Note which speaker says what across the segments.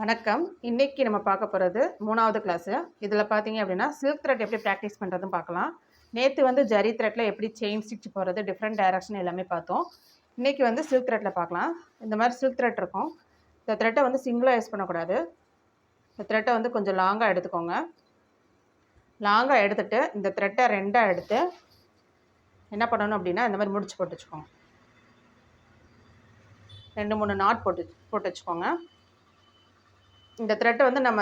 Speaker 1: வணக்கம். இன்றைக்கி நம்ம பார்க்க போகிறது மூணாவது கிளாஸு இதில் பார்த்தீங்க அப்படின்னா சில்க் த்ரெட் எப்படி ப்ராக்டிஸ் பண்ணுறதுன்னு பார்க்கலாம். நேற்று வந்து ஜரி த்ரெட்டில் எப்படி செயின் ஸ்டிச் போகிறது டிஃப்ரெண்ட் டைரக்ஷன் எல்லாமே பார்த்தோம். இன்றைக்கி வந்து சில்க் த்ரெட்டில் பார்க்கலாம். இந்த மாதிரி சில்க் த்ரெட் இருக்கும். இந்த த்ரெட்டை வந்து சிங்கிளாக யூஸ் பண்ணக்கூடாது. இந்த த்ரெட்டை வந்து கொஞ்சம் லாங்காக எடுத்துக்கோங்க. லாங்காக எடுத்துட்டு இந்த த்ரெட்டை ரெண்டாக எடுத்து என்ன பண்ணணும் அப்படின்னா இந்த மாதிரி முடிச்சு போட்டு வச்சுக்கோங்க. ரெண்டு மூணு நாட் போட்டு போட்டு வச்சுக்கோங்க. இந்த த்ரெட்டை வந்து நம்ம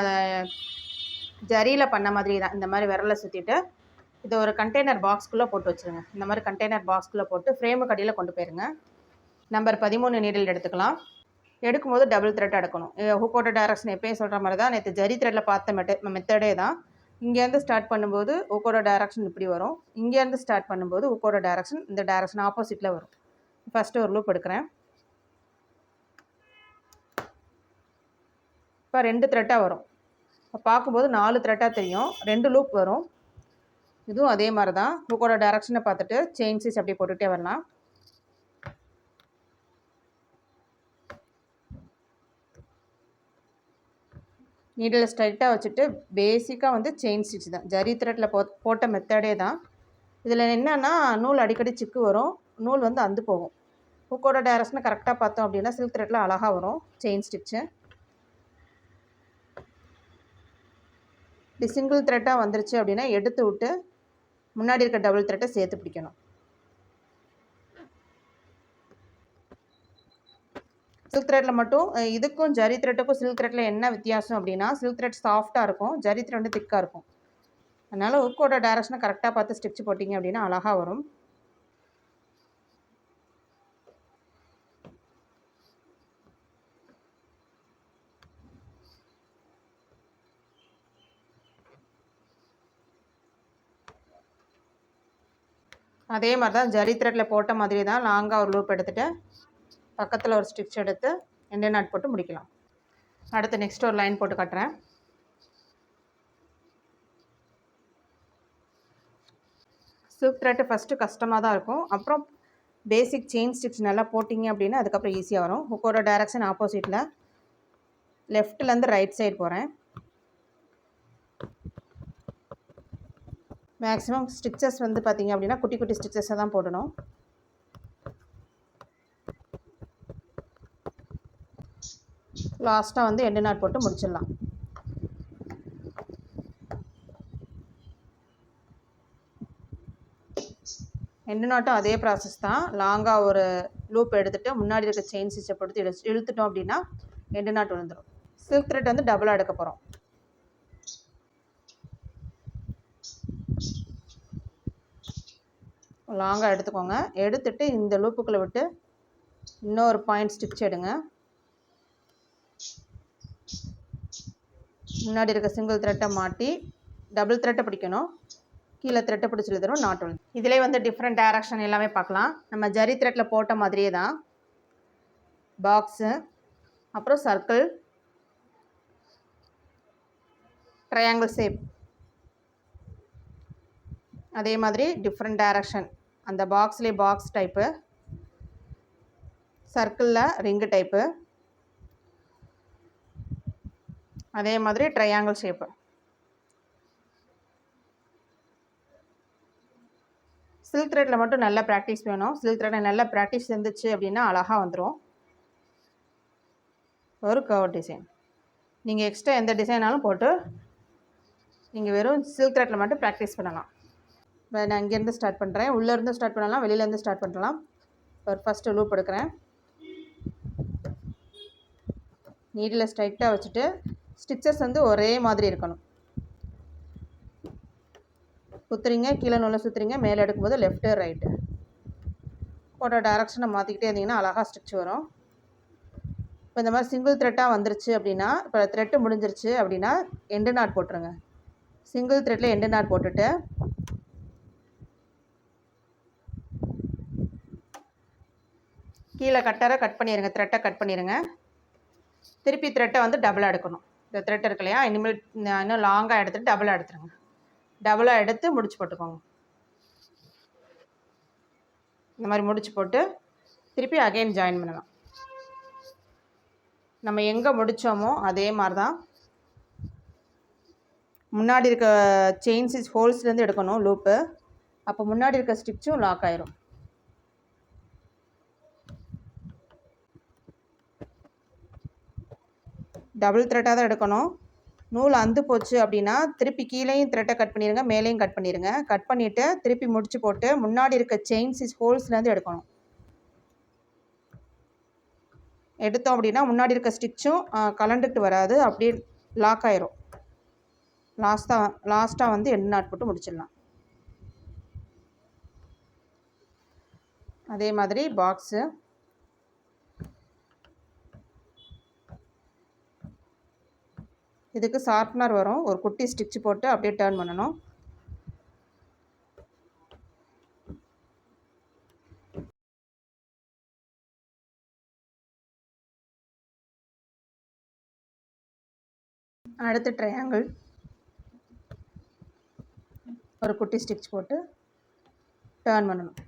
Speaker 1: ஜரியில் பண்ண மாதிரி தான் இந்த மாதிரி விரலை சுற்றிட்டு இதை ஒரு கண்டெய்னர் பாக்ஸ்குள்ளே போட்டு வச்சுருங்க. இந்த மாதிரி கண்டெய்னர் பாக்ஸ்குள்ளே போட்டு ஃப்ரேமு கடியில் கொண்டு போயிருங்க. நம்பர் பதிமூணு நீடில் எடுத்துக்கலாம். எடுக்கும்போது டபுள் த்ரெட் எடுக்கணும் ஹுக்கோட டைரக்ஷன் எப்பயும் சொல்கிற மாதிரி தான் நேற்று ஜரி த்ரெட்டில் பார்த்த மெட் மெத்தடே தான். இங்கேருந்து ஸ்டார்ட் பண்ணும்போது உக்கோட டைரக்ஷன் இப்படி வரும். இங்கேருந்து ஸ்டார்ட் பண்ணும்போது உக்கோட டைரக்ஷன் இந்த டைரக்ஷன் ஆப்போசிட்டில் வரும். ஃபஸ்ட்டு ஒரு லூப் எடுக்கிறேன். இப்போ ரெண்டு த்ரெட்டாக வரும். இப்போ பார்க்கும்போது நாலு த்ரெட்டாக தெரியும். ரெண்டு லூப் வரும். இதுவும் அதே மாதிரி தான் புக்கோட டேரக்ஷனை பார்த்துட்டு செயின் சீஸ் அப்படியே போட்டுகிட்டே வரலாம். நீடில் ஸ்ட்ரைட்டாக வச்சுட்டு பேசிக்காக வந்து செயின் ஸ்டிச் தான். ஜரி த்ரெட்டில் போ போட்ட மெத்தடே தான். இதில் என்னென்னா நூல் அடிக்கடி சிக்கு வரும். நூல் வந்து அந்து போகும். ஹுக்கோட டேரக்ஷனை கரெக்டாக பார்த்தோம் அப்படின்னா சில்க் த்ரெட்டில் அழகாக வரும் செயின் ஸ்டிச்சு இப்படி சிங்கிள் த்ரெட்டாக வந்துருச்சு அப்படின்னா எடுத்து விட்டு முன்னாடி இருக்க டபுள் த்ரெட்டை சேர்த்து பிடிக்கணும். சில்க் த்ரெட்டில் மட்டும் இதுக்கும் ஜரி த்ரெட்டுக்கும் சில்க் த்ரெட்டில் என்ன வித்தியாசம் அப்படின்னா சில்க் த்ரெட் சாஃப்டாக இருக்கும் ஜரி த்ரெட் வந்து திக்காக இருக்கும். அதனால் உக்கோட டேரக்ஷனை கரெக்டாக பார்த்து ஸ்டிச் போட்டிங்க அப்படின்னா அழகாக வரும். அதே மாதிரி தான் ஜரி த்ரெட்டில் போட்ட மாதிரி தான் லாங்காக ஒரு லூப் எடுத்துகிட்டு பக்கத்தில் ஒரு ஸ்டிச் எடுத்து எண்டே நாட் போட்டு முடிக்கலாம். அடுத்து நெக்ஸ்ட் ஒரு லைன் போட்டு காட்டுறேன். சில்க் த்ரெட்டு ஃபஸ்ட்டு கஷ்டமாக தான் இருக்கும். அப்புறம் பேசிக் செயின் ஸ்டிச் நல்லா போட்டிங்க அப்படின்னா அதுக்கப்புறம் ஈஸியாக வரும். ஹுக்கோட டேரக்ஷன் ஆப்போசிட்டில் லெஃப்ட்லேருந்து ரைட் சைடு போகிறேன் மேக்ஸிமம் ஸ்டிச்சஸ் வந்து பார்த்தீங்க அப்படின்னா குட்டி குட்டி ஸ்டிச்சஸை தான் போடணும். லாஸ்ட்டாக வந்து எண்டு நாட் போட்டு முடிச்சிடலாம். எண்டு நாட்டும் அதே ப்ராசஸ் தான். லாங்காக ஒரு லூப் எடுத்துகிட்டு முன்னாடி இருக்க செயின் ஸ்டிச்சை போட்டு இழு இழுத்துட்டோம் அப்படின்னா எண்டு நாட் விழுந்துடும் சில்க் த்ரெட் வந்து டபுளாக எடுக்க போகிறோம் லாங்காக எடுத்துக்கோங்க. எடுத்துட்டு இந்த லூப்புக்குள்ளே விட்டு இன்னொரு பாயிண்ட் ஸ்டிச் எடுங்க. முன்னாடி இருக்க சிங்கிள் த்ரெட்டை மாட்டி டபுள் த்ரெட்டை பிடிக்கணும். கீழே த்ரெட்டை பிடிச்சி எழுதுறோம் நாட் ஒன் இதிலே வந்து டிஃப்ரெண்ட் டைரக்ஷன் எல்லாமே பார்க்கலாம். நம்ம ஜரி த்ரெட்டில் போட்ட மாதிரியே தான். பாக்ஸு அப்புறம் சர்க்கிள் ட்ரையாங்கிள் ஷேப் அதே மாதிரி டிஃப்ரெண்ட் டைரக்ஷன் அந்த பாக்ஸ்லேயே பாக்ஸ் டைப்பு சர்க்கிளில் ரிங்கு டைப்பு அதே மாதிரி ட்ரையாங்கிள் ஷேப்பு சில்க் த்ரெட்டில் மட்டும் நல்லா ப்ராக்டிஸ் வேணும். சில்க் த்ரெட்டில் நல்லா ப்ராக்டிஸ் இருந்துச்சு அப்படின்னா அழகாக வந்துடும் ஒரு கவர் டிசைன் நீங்கள் எக்ஸ்ட்ரா எந்த டிசைனாலும் போட்டு நீங்கள் வெறும் சில்க் த்ரெட்டில் மட்டும் ப்ராக்டிஸ் பண்ணலாம். இப்போ நான் இங்கேருந்து ஸ்டார்ட் பண்ணுறேன் உள்ளேருந்து ஸ்டார்ட் பண்ணலாம் வெளியிலேருந்து ஸ்டார்ட் பண்ணலாம். ஒரு ஃபஸ்ட்டு லூப் எடுக்கிறேன். நீடில் ஸ்ட்ரைட்டாக வச்சுட்டு ஸ்டிச்சஸ் வந்து ஒரே மாதிரி இருக்கணும். சுற்றுறீங்க கீழே நூலை சுற்றுறீங்க மேலே எடுக்கும்போது லெஃப்ட்டு ரைட்டு போட்டோ டைரக்ஷனை மாற்றிக்கிட்டே இருந்தீங்கன்னா அழகாக ஸ்டிச் வரும். இப்போ இந்த மாதிரி சிங்கிள் த்ரெட்டாக வந்துருச்சு அப்படின்னா இப்போ த்ரெட்டு முடிஞ்சிருச்சு அப்படின்னா எண்டு நாட் போட்டுருங்க. சிங்கிள் த்ரெட்டில் எண்டு நாட் போட்டுட்டு கீழே கட்டரை கட் பண்ணிடுங்க த்ரெட்டை கட் பண்ணிடுங்க திருப்பி த்ரெட்டை வந்து டபுளாக எடுக்கணும். இந்த த்ரெட் இருக்கு இல்லையா? இனிமேல் இன்னும் லாங்காக எடுத்துட்டு டபுளாக எடுத்துருங்க. டபுளாக எடுத்து முடிச்சு போட்டுக்கோங்க. இந்த மாதிரி முடிச்சு போட்டு திருப்பி அகைன் ஜாயின் பண்ணலாம். நம்ம எங்கே முடித்தோமோ அதே மாதிரி தான் முன்னாடி இருக்க செயின்ஸ் ஹோல்ஸ்லேருந்து எடுக்கணும் லூப்பு அப்போ முன்னாடி இருக்க ஸ்டிச்சும் லாக் ஆயிரும். டபுள் த்ரெட்டாக தான் எடுக்கணும். நூல் அந்து போச்சு அப்படின்னா திருப்பி கீழேயும் த்ரெட்டை கட் பண்ணிடுங்க மேலேயும் கட் பண்ணிடுங்க கட் பண்ணிவிட்டு திருப்பி முடிச்சு போட்டு முன்னாடி இருக்க செயின்ஸ் ஹோல்ஸ்லேருந்து எடுக்கணும். எடுத்தோம் அப்படின்னா முன்னாடி இருக்க ஸ்டிச்சும் கலண்டுட்டு வராது. அப்படியே லாக் ஆயிரும். லாஸ்ட்டாக லாஸ்ட்டாக வந்து எண்டு நாட் போட்டு முடிச்சிடலாம். அதே மாதிரி பாக்ஸு இதுக்கு ஷார்ப்னர் வரும். ஒரு குட்டி ஸ்டிச் போட்டு அப்படியே டேர்ன் பண்ணணும். அடுத்து ட்ரையாங்கிள் ஒரு குட்டி ஸ்டிச் போட்டு டேர்ன் பண்ணணும்.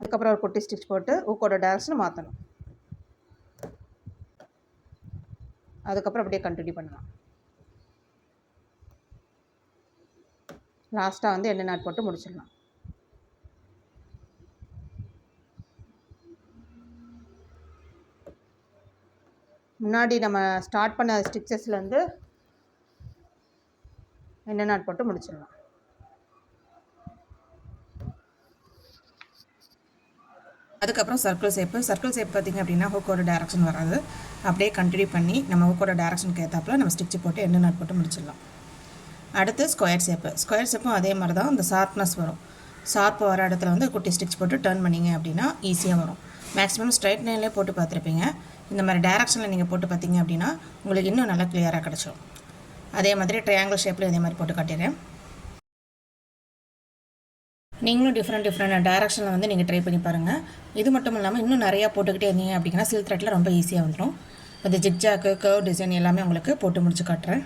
Speaker 1: அதுக்கப்புறம் ஒரு குட்டி ஸ்டிச் போட்டு ஊக்கோட டேரக்ஷனை மாற்றணும் அதுக்கப்புறம் அப்படியே கண்டினியூ பண்ணலாம். லாஸ்ட்டாக வந்து எண்ணெய் நாட் போட்டு முடிச்சிடலாம். முன்னாடி நம்ம ஸ்டார்ட் பண்ண ஸ்டிச்சஸ்லேருந்து எண்ணெய் நாட் போட்டு முடிச்சிடலாம்.
Speaker 2: அதுக்கப்புறம் சர்க்கிள் ஷேப்பு சர்க்கிள் ஷேப் பார்த்திங்க அப்படின்னா ஹூக்கோட டேரக்ஷன் வராது. அப்படியே கண்டினியூ பண்ணி நம்ம ஹூக்கோட டேரக்ஷனுக்கு ஏற்றாப்புல நம்ம ஸ்டிச் போட்டு எண்டு நாட் போட்டு முடிச்சிடலாம். அடுத்து ஸ்கொயர் ஷேப்பு ஸ்கொயர் ஷேப்பும் அதே மாதிரி தான் இந்த ஷார்ப்னஸ் வரும். ஷார்ப்பு வர இடத்துல வந்து குட்டி ஸ்டிச் போட்டு டர்ன் பண்ணிங்க அப்படின்னா ஈஸியாக வரும். மேக்ஸிமம் ஸ்ட்ரைட் லைன்லேயே போட்டு பார்த்துருப்பீங்க. இந்த மாதிரி டேரக்ஷனில் நீங்கள் போட்டு பார்த்தீங்க அப்படின்னா உங்களுக்கு இன்னும் நல்லா கிளியராக கிடச்சிடும் அதே மாதிரி ட்ரையாங்கிள் ஷேப்பில் இதே மாதிரி போட்டு காட்டிடுறேன். நீங்களும் டிஃப்ரெண்ட் டிஃப்ரெண்ட் டேரக்ஷனில் வந்து நீங்கள் ட்ரை பண்ணி பாருங்கள் இது மட்டும் இல்லாமல் இன்னும் நிறையா போட்டுக்கிட்டே இருந்தீங்க அப்படின்னா சில் த்ரெட்டில் ரொம்ப ஈஸியாக வந்துடும் இந்த ஜிக்ஜாக்கு கர்வ் டிசைன் எல்லாமே உங்களுக்கு போட்டு முடிச்சு காட்டுறேன்.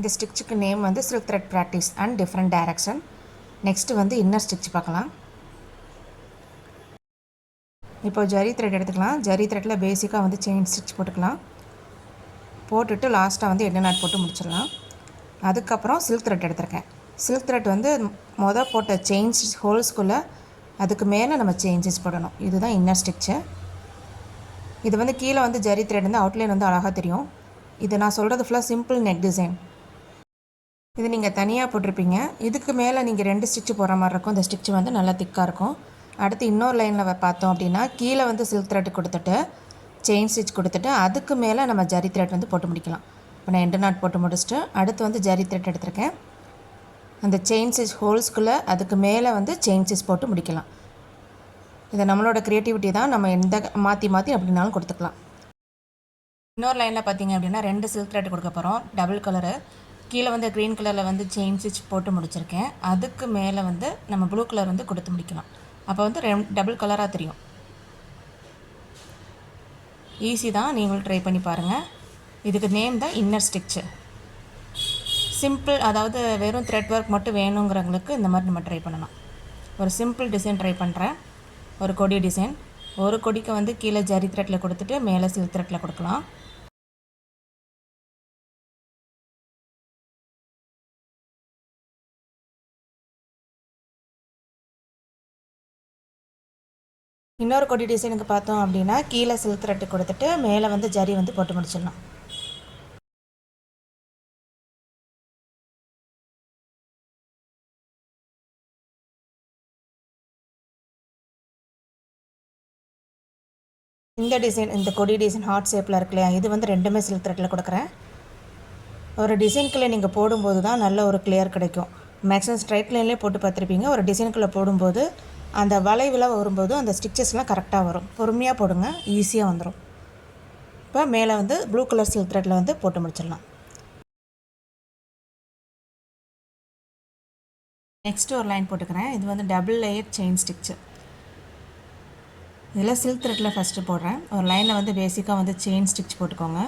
Speaker 2: இந்த ஸ்டிச்சுக்கு நேம் வந்து silk thread practice and different direction next வந்து இன்னர் ஸ்டிச் பார்க்கலாம். இப்போ ஜரி த்ரெட் எடுத்துக்கலாம். ஜரி த்ரெட்டில் பேசிக்காக வந்து செயின் ஸ்டிச் போட்டுக்கலாம். போட்டுட்டு லாஸ்ட்டாக வந்து எண்ணெய் நாட் போட்டு முடிச்சிடலாம். அதுக்கப்புறம் சில்க் த்ரெட் எடுத்திருக்கேன். சில்க் த்ரெட் வந்து மொதல் போட்ட செயின் ஹோல்ஸ்குள்ளே அதுக்கு மேலே நம்ம செயின் ஸ்டிச் போடணும். இதுதான் இன்னர் ஸ்டிச்சு இது வந்து கீழே வந்து ஜரி த்ரெட் வந்து அவுட்லைன் வந்து அழகாக தெரியும். இது நான் சொல்கிறது ஃபுல்லாக சிம்பிள் நெக் டிசைன் இது நீங்கள் தனியாக போட்டிருப்பீங்க. இதுக்கு மேலே நீங்கள் ரெண்டு ஸ்டிச்சு போகிற மாதிரி இருக்கும். இந்த ஸ்டிச்சு வந்து நல்லா திக்காக இருக்கும். அடுத்து இன்னொரு லைனில் பார்த்தோம் அப்படின்னா கீழே வந்து சில்க் த்ரெட் கொடுத்துட்டு செயின் ஸ்டிச் கொடுத்துட்டு அதுக்கு மேலே நம்ம ஜரி த்ரெட் வந்து போட்டு முடிக்கலாம். இப்போ நான் எண்டு நாட் போட்டு முடிச்சுட்டு அடுத்து வந்து ஜரி த்ரெட் எடுத்திருக்கேன். அந்த செயின் ஸ்டிச் ஹோல்ஸ்குள்ளே அதுக்கு மேலே வந்து செயின் ஸ்டிச் போட்டு முடிக்கலாம். இது நம்மளோட க்ரியேட்டிவிட்டி தான். நம்ம எந்த மாற்றி மாற்றி அப்படின்னாலும் கொடுத்துக்கலாம். இன்னொரு லைனில் பார்த்தீங்க அப்படின்னா ரெண்டு சில்க் த்ரெட் கொடுக்க போகிறோம் டபுள் கலரு கீழே வந்து க்ரீன் கலரில் வந்து செயின் ஸ்டிச் போட்டு முடிச்சிருக்கேன். அதுக்கு மேலே வந்து நம்ம ப்ளூ கலர் வந்து கொடுத்து முடிக்கலாம். அப்போ வந்து ரெம் டபுள் கலராக தெரியும். ஈஸி தான். நீங்களும் ட்ரை பண்ணி பாருங்கள் இதுக்கு நேம் தான் இன்னர் ஸ்டிச்சு சிம்பிள் அதாவது வெறும் த்ரெட் ஒர்க் மட்டும் வேணுங்கிறவங்களுக்கு இந்த மாதிரி நம்ம ட்ரை பண்ணலாம். ஒரு சிம்பிள் டிசைன் ட்ரை பண்ணுறேன் ஒரு கொடி டிசைன் ஒரு கொடிக்கு வந்து கீழே ஜரி த்ரெட்டில் கொடுத்துட்டு மேலே சில் த்ரெட்டில் கொடுக்கலாம். இன்னொரு கொடி டிசைனுக்கு பார்த்தோம் அப்படின்னா கீழே சில்க் த்ரெட்டு கொடுத்துட்டு மேலே வந்து ஜரி வந்து போட்டு முடிச்சிடலாம் இந்த டிசைன் இந்த கொடி டிசைன் ஹார்ட் ஷேப்பில் இருக்கு இல்லையா? இது வந்து ரெண்டுமே சில்க் த்ரெட்டில் கொடுக்குறேன். ஒரு டிசைனுக்குள்ளே நீங்கள் போடும்போது தான் நல்ல ஒரு கிளியர் கிடைக்கும். மேக்ஸிமம் ஸ்ட்ரைட் லைன்லேயே போட்டு பார்த்துருப்பீங்க. ஒரு டிசைனுக்குள்ளே போடும்போது அந்த வளைவில் வரும்போது அந்த ஸ்டிச்சஸ்லாம் கரெக்டாக வரும். பொறுமையாக போடுங்க ஈஸியாக வந்துடும் இப்போ மேலே வந்து ப்ளூ கலர் சில்க் த்ரெட்டில் வந்து போட்டு முடிச்சிடலாம். நெக்ஸ்ட்டு ஒரு லைன் போட்டுக்கிறேன். இது வந்து டபுள் லேயர் செயின் ஸ்டிச்சு இதில் சில்க் த்ரெட்டில் ஃபஸ்ட்டு போடுறேன். ஒரு லைனில் வந்து பேசிக்காக வந்து செயின் ஸ்டிச் போட்டுக்கோங்க.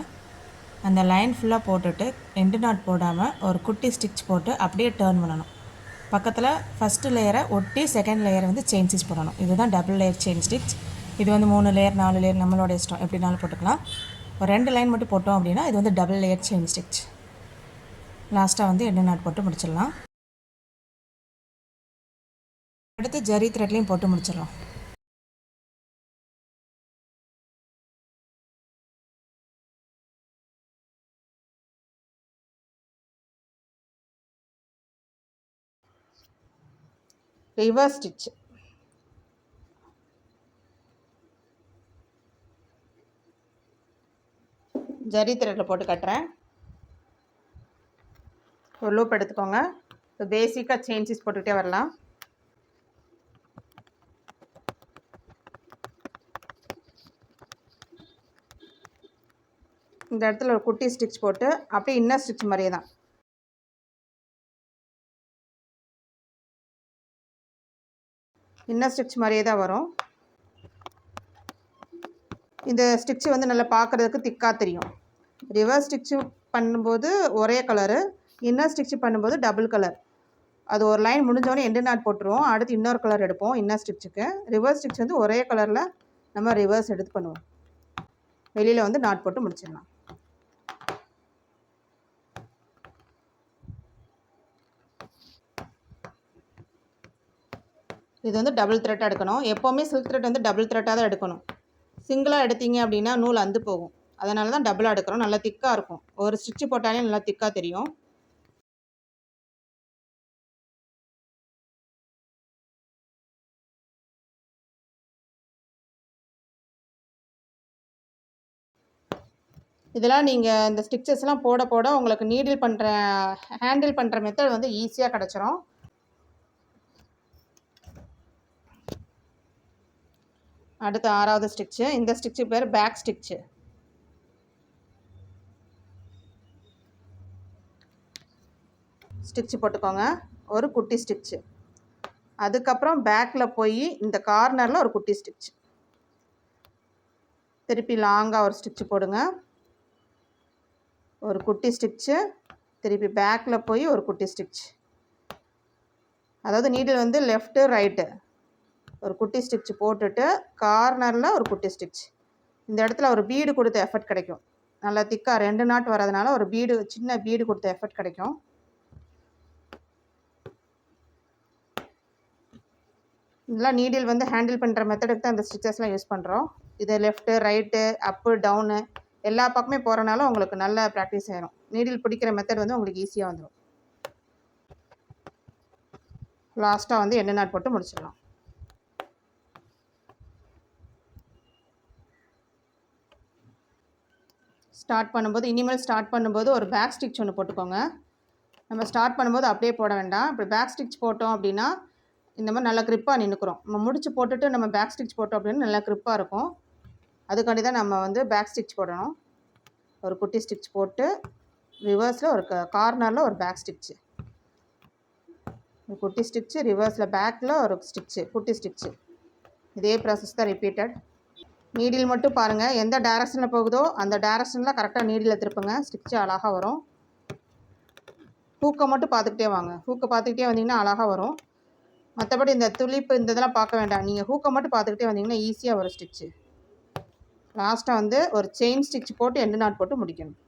Speaker 2: அந்த லைன் ஃபுல்லாக போட்டுட்டு எண்டு நாட் போடாமல் ஒரு குட்டி ஸ்டிச் போட்டு அப்படியே டேர்ன் பண்ணணும். பக்கத்தில் ஃபஸ்ட்டு லேயரை ஒட்டி செகண்ட் லேயரை வந்து செயின் ஸ்டிச் போடணும். இதுதான் டபுள் லேயர் செயின் ஸ்டிச் இது வந்து மூணு லேயர் நாலு லேயர் நம்மளோட இஷ்டம். எப்படினாலும் போட்டுக்கலாம். ஒரு ரெண்டு லைன் மட்டும் போட்டோம் அப்படின்னா இது வந்து டபுள் லேயர் செயின் ஸ்டிச் லாஸ்ட்டாக வந்து எண்ணெய் நாட் போட்டு முடிச்சிடலாம். அடுத்து ஜரி த்ரெட்லேயும் போட்டு முடிச்சிடலாம்.
Speaker 1: ரிவர்ஸ் ஸ்டிச் ஜரி த்ரெட்டில் போட்டு கட்டுறேன். ஒரு லூப் எடுத்துக்கோங்க. இப்போ பேசிக்காக சேஞ்சஸ் போட்டுக்கிட்டே வரலாம். இந்த இடத்துல ஒரு குட்டி ஸ்டிச் போட்டு அப்படியே இன்னர் ஸ்டிச் மாதிரியே தான். இன்னர் ஸ்டிச் மாதிரியே தான் வரும். இந்த ஸ்டிச்சு வந்து நல்லா பார்க்குறதுக்கு திக்காக தெரியும். ரிவர்ஸ் ஸ்டிச்சு பண்ணும்போது ஒரே கலரு இன்னர் ஸ்டிச்சு பண்ணும்போது டபுள் கலர். அது ஒரு லைன் முடிஞ்சோடனே எண்டு நாட் போட்டுருவோம். அடுத்து இன்னொரு கலர் எடுப்போம் இன்னர் ஸ்டிச்சுக்கு. ரிவர்ஸ் ஸ்டிச் வந்து ஒரே கலரில் நம்ம ரிவர்ஸ் எடுத்து பண்ணுவோம். வெளியில் வந்து நாட் போட்டு முடிச்சிடலாம். இது வந்து டபுள் த்ரெட்டாக எடுக்கணும். எப்போவுமே சில்க் த்ரெட் வந்து டபுள் த்ரெட்டாக தான் எடுக்கணும். சிங்கிளாக எடுத்தீங்க அப்படின்னா நூல் அந்து போகும். அதனால தான் டபுளாக எடுக்கிறோம். நல்லா திக்காக இருக்கும். ஒரு ஸ்டிச்சு போட்டாலே நல்லா திக்காக தெரியும். இதெல்லாம் நீங்கள் இந்த ஸ்டிச்சஸ்லாம் போட போட உங்களுக்கு நீடில் பண்ணுற ஹேண்டில் பண்ணுற மெத்தட் வந்து ஈஸியாக கிடச்சிரும். அடுத்து ஆறாவது ஸ்டிச்சு இந்த ஸ்டிச்சு பேர் பேக் ஸ்டிச்சு ஸ்டிச்சு போட்டுக்கோங்க. ஒரு குட்டி ஸ்டிச்சு அதுக்கப்புறம் பேக்கில் போய் இந்த கார்னரில் ஒரு குட்டி ஸ்டிச் திருப்பி லாங்காக ஒரு ஸ்டிச்சு போடுங்க. ஒரு குட்டி ஸ்டிச்சு திருப்பி பேக்கில் போய் ஒரு குட்டி ஸ்டிச் அதாவது நீடில் வந்து லெஃப்ட்டு ரைட்டு ஒரு குட்டி ஸ்டிச் போட்டுட்டு கார்னரில் ஒரு குட்டி ஸ்டிச். இந்த இடத்துல ஒரு பீடு கொடுத்த எஃபர்ட் கிடைக்கும். நல்லா திக்காக ரெண்டு நாட் வரதுனால ஒரு பீடு சின்ன பீடு கொடுத்த எஃபர்ட் கிடைக்கும். இதெல்லாம் நீடில் வந்து ஹேண்டில் பண்ணுற மெத்தடுக்கு தான் இந்த ஸ்டிச்சஸ்லாம் யூஸ் பண்ணுறோம் இது லெஃப்ட்டு ரைட்டு அப்பு டவுனு எல்லா பக்கமே போகிறனால உங்களுக்கு நல்ல ப்ராக்டிஸ் ஆயிரும். நீடில் பிடிக்கிற மெத்தட் வந்து உங்களுக்கு ஈஸியாக வந்துடும் லாஸ்ட்டாக வந்து எண்ணெய் நாட் போட்டு முடிச்சிடலாம். ஸ்டார்ட் பண்ணும்போது இனிமேல் ஸ்டார்ட் பண்ணும்போது ஒரு பேக் ஸ்டிச் ஒன்று போட்டுக்கோங்க. நம்ம ஸ்டார்ட் பண்ணும்போது அப்படியே போட வேண்டாம். இப்படி பேக் ஸ்டிச் போட்டோம் அப்படின்னா இந்த மாதிரி நல்லா க்ரிப்பாக நின்றுக்குறோம் நம்ம முடிச்சு போட்டுட்டு நம்ம பேக் ஸ்டிச் போட்டோம் அப்படின்னா நல்லா க்ரிப்பாக இருக்கும். அதுக்காண்டி தான் நம்ம வந்து பேக் ஸ்டிச் போடணும். ஒரு குட்டி ஸ்டிச் போட்டு ரிவர்ஸில் ஒரு கார்னரில் ஒரு பேக் ஸ்டிச்சு ஒரு குட்டி ஸ்டிச்சு ரிவர்ஸில் பேக்கில் ஒரு ஸ்டிச்சு குட்டி ஸ்டிச்சு இதே ப்ராசஸ் தான் ரிப்பீட்டட் நீடில் மட்டும் பாருங்கள் எந்த டேரக்ஷனில் போகுதோ அந்த டேரக்ஷனில் கரெக்டாக நீடில் திருப்புங்க. ஸ்டிச்சு அழகாக வரும். ஹூக்கை மட்டும் பார்த்துக்கிட்டே வாங்க. ஹூக்கை பார்த்துக்கிட்டே வந்தீங்கன்னா அழகாக வரும். மற்றபடி இந்த துளிப்பு இந்த இதெல்லாம் பார்க்க வேண்டாம். நீங்கள் ஹூக்கை மட்டும் பார்த்துக்கிட்டே வந்தீங்கன்னா ஈஸியாக வரும் ஸ்டிச்சு லாஸ்ட்டாக வந்து ஒரு செயின் ஸ்டிச் போட்டு எண்டு நாட் போட்டு முடிக்கணும்.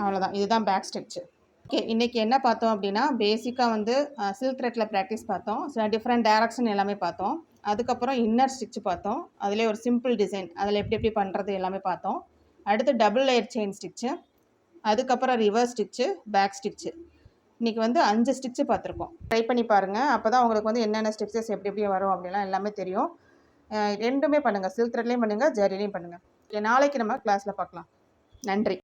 Speaker 1: அவ்வளோதான் இதுதான் பேக் ஸ்டிச்சு ஓகே இன்றைக்கி என்ன பார்த்தோம் அப்படின்னா பேசிக்காக வந்து சில்க் த்ரெட்டில் ப்ராக்டிஸ் பார்த்தோம். சில டிஃப்ரெண்ட் டேரக்ஷன் எல்லாமே பார்த்தோம். அதுக்கப்புறம் இன்னர் ஸ்டிச் பார்த்தோம். அதிலே ஒரு சிம்பிள் டிசைன் அதில் எப்படி எப்படி பண்ணுறது எல்லாமே பார்த்தோம். அடுத்து டபுள் லேயர் செயின் ஸ்டிச்சு அதுக்கப்புறம் ரிவர்ஸ் ஸ்டிச்சு பேக் ஸ்டிச்சு இன்றைக்கி வந்து அஞ்சு ஸ்டிச்சு பார்த்துருக்கோம். ட்ரை பண்ணி பாருங்கள் அப்போ தான் உங்களுக்கு வந்து என்னென்ன ஸ்டிச்சஸ் எப்படி எப்படி வரும் அப்படிலாம் எல்லாமே தெரியும். ரெண்டுமே பண்ணுங்கள் சில்க் த்ரெட்லேயும் பண்ணுங்கள் ஜரிலையும் பண்ணுங்கள் நாளைக்கு நம்ம கிளாஸில் பார்க்கலாம். நன்றி.